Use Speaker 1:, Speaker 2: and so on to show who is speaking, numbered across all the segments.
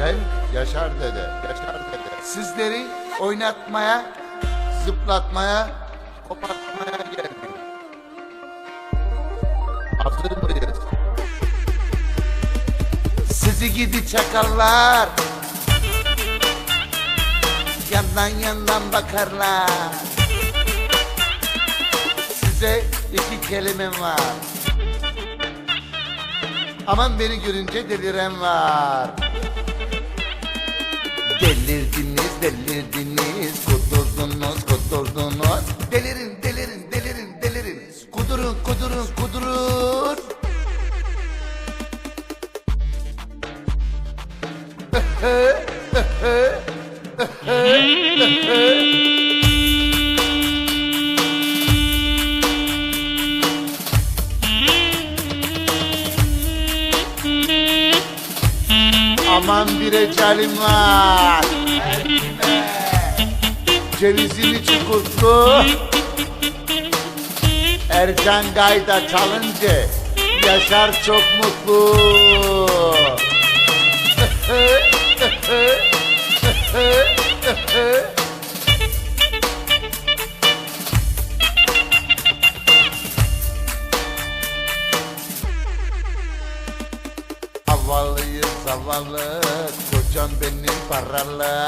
Speaker 1: Ben Yaşar Dede, Yaşar Dede. Sizleri oynatmaya, zıplatmaya, kopartmaya geldim. Hazır mıyız? Sizi gidi çakallar. Yandan yandan bakarlar. Size iki kelimem var. Aman beni görünce deliren var. Delirdiniz, delirdiniz, Ercan Gayda çalınca Yaşar çok mutlu. Havalıyız havalı Kocam benim paralı.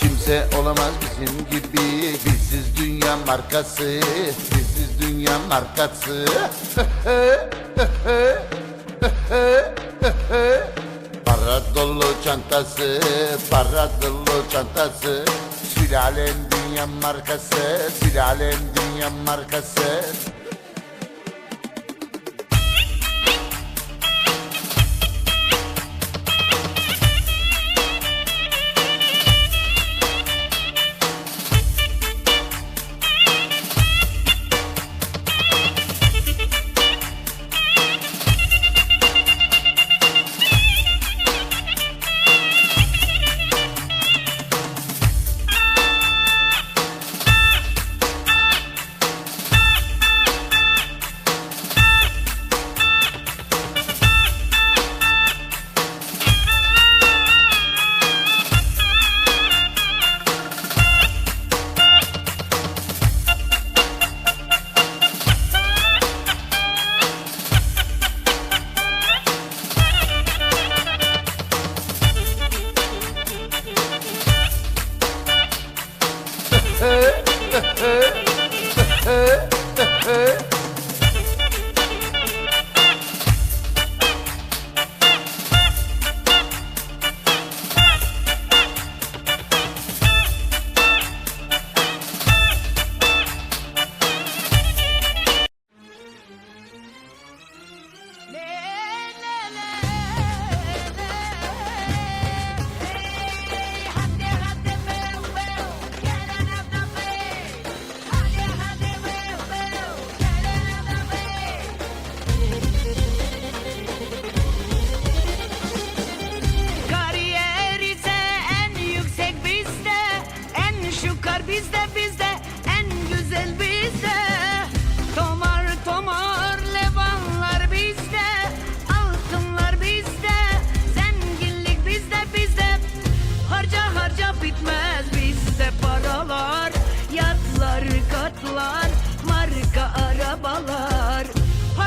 Speaker 1: Kimse olamaz bizim gibi. Bizsiz dünya markası. Bizsiz dünya markası Para dolu çantası Para dolu çantası. Sülalem dünya markası Sülalem dünya markası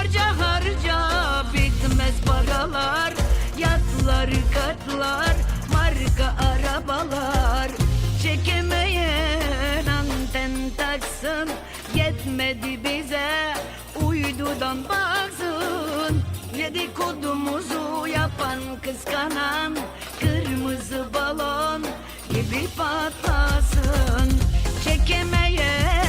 Speaker 2: Harca harca. Bitmez paralar Yatlar katlar Marka arabalar. Çekemeyen anten taksın Yetmedi bize. Uydudan baksın Dedikodumuzu yapan kıskanan Kırmızı balon gibi patlasın. Çekemeyen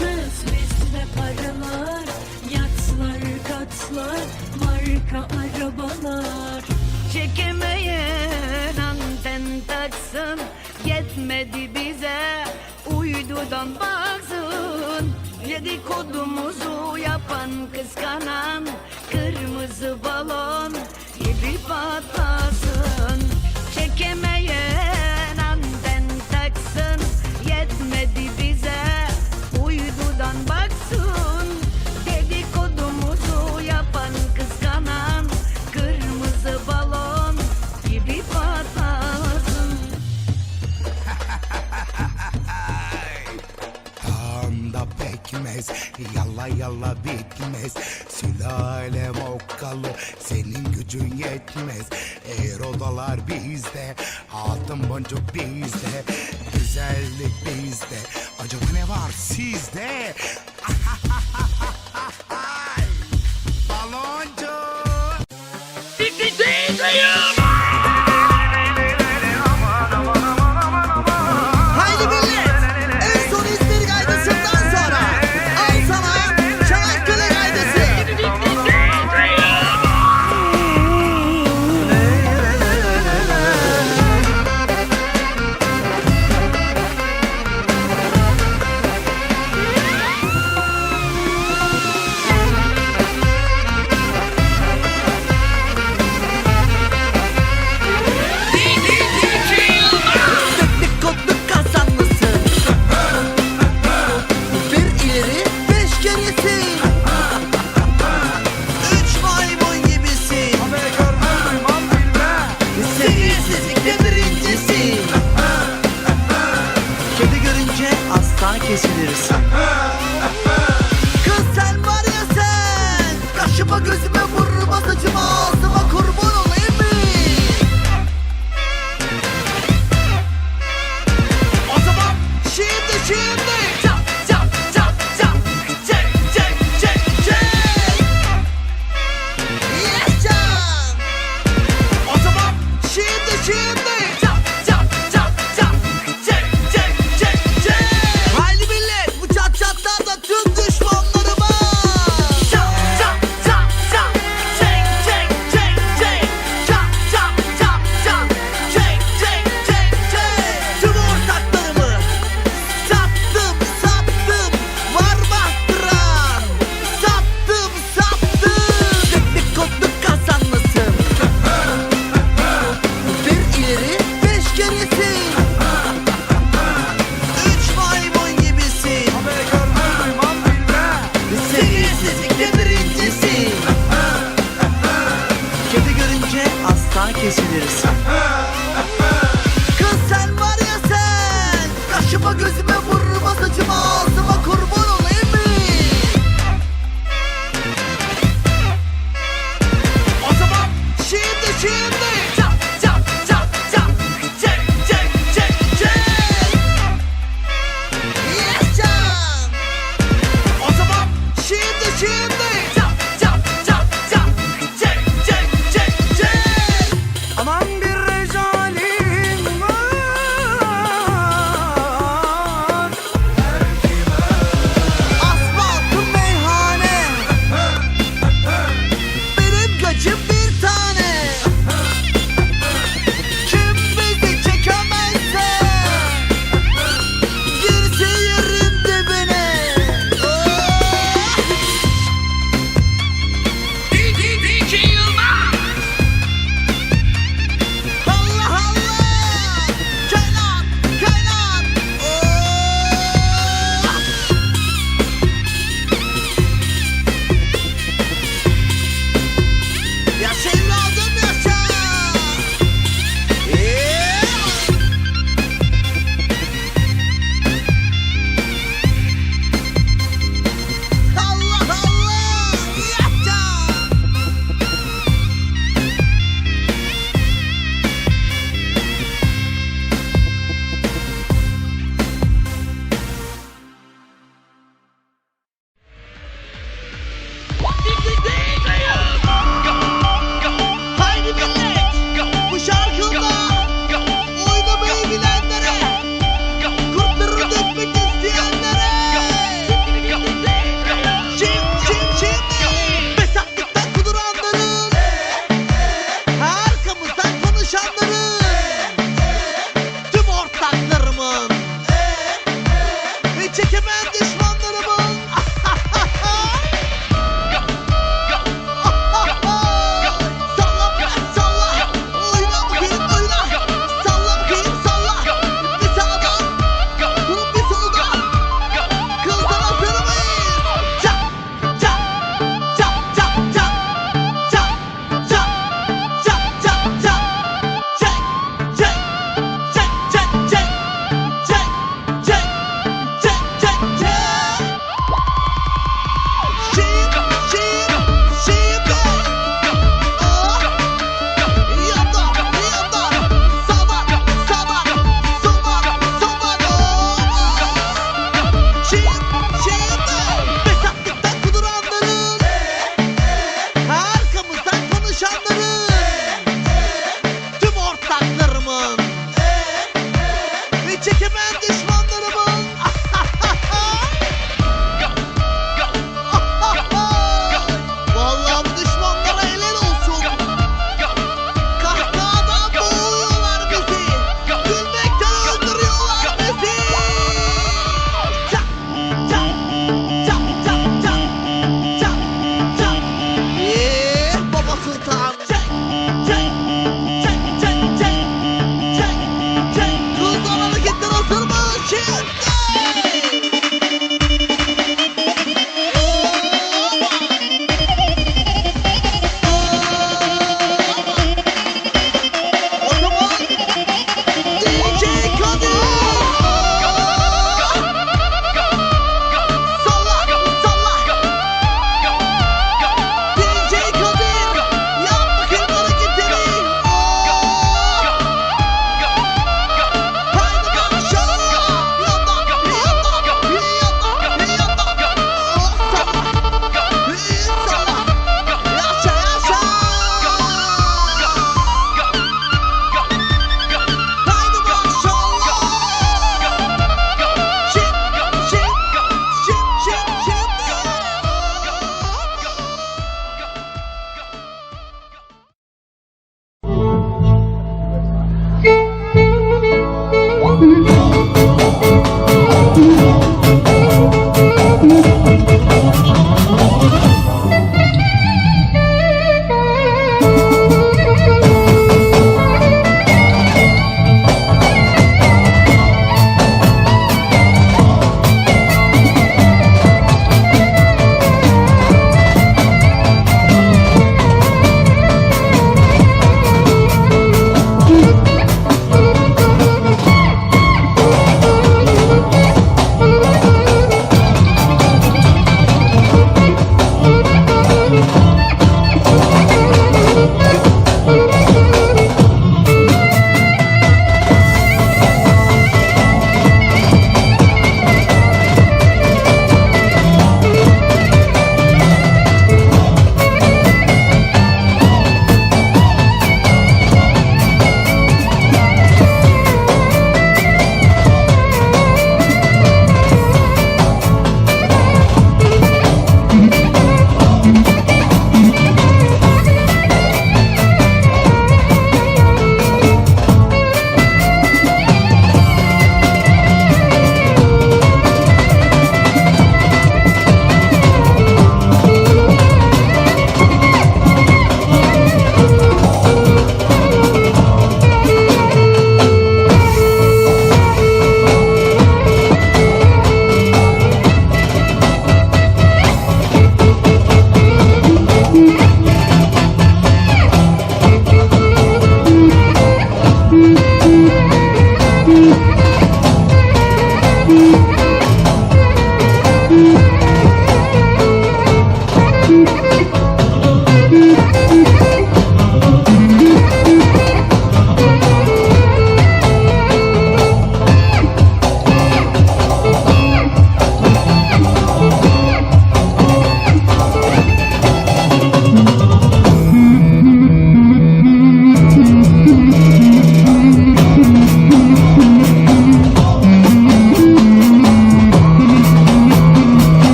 Speaker 2: Yatmaz
Speaker 3: bizde paralar Yatlar katlar Marka arabalar.
Speaker 4: Çekemeyen anten taksın Yetmedi bize. Uydudan baksın Dedikodumuzu yapan kıskanan Kırmızı balon gibi patlasın. Çekemeyen